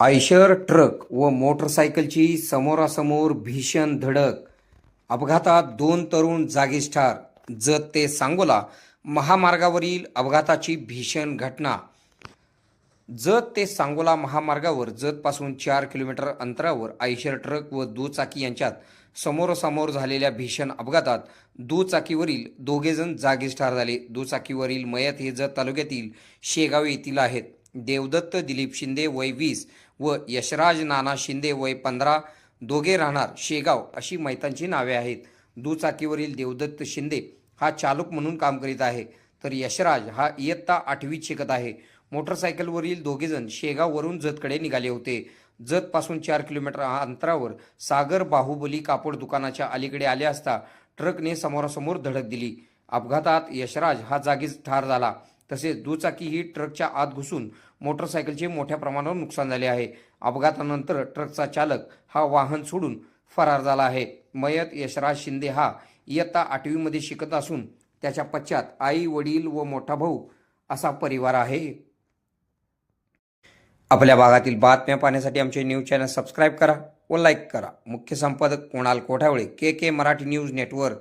Eicher truck व मोटरसायकलची समोरासमोर भीषण धडक. अपघातात दोन तरुण जागीच ठार जत ते सांगोला महामार्गावरील अपघाताची भीषण घटना. जत ते सांगोला महामार्गावर जतपासून चार किलोमीटर अंतरावर आयशर ट्रक व दुचाकी यांच्यात समोरासमोर झालेल्या भीषण अपघातात दुचाकीवरील दोघेजण जागीच ठार झाले. दुचाकीवरील मयत हे जत तालुक्यातील शेगाव येथील आहेत. देवदत्त दिलीप शिंदे वय वीस व यशराज नाना शिंदे वय पंधरा दोघे राहणार शेगाव अशी मैतांची नावे आहेत. दुचाकीवरील देवदत्त शिंदे हा चालक म्हणून काम करीत आहे. तर यशराज हा इयत्ता आठवीत शिकत आहे. मोटरसायकलवरील दोघेजण शेगाववरून जतकडे निघाले होते. जतपासून चार किलोमीटर अंतरावर सागर बाहुबली कापड दुकानाच्या अलीकडे आले असता ट्रकने समोरासमोर धडक दिली. अपघातात यशराज हा जागीच ठार झाला. तसेच दुचाकी ही ट्रकच्या आत घुसून मोटरसायकलचे मोठ्या प्रमाणावर नुकसान झाले आहे. अपघातानंतर ट्रकचा चालक हा वाहन सोडून फरार झाला आहे. मयत यशराज शिंदे हा इयत्ता आठवीमध्ये शिकत असून त्याच्या पश्चात आई वडील व मोठा भाऊ असा परिवार आहे. आपल्या भागातील बातम्या पाहण्यासाठी आमचे न्यूज चॅनल सबस्क्राईब करा व लाईक करा. मुख्य संपादक Kunal Kothawale K K Marathi news network.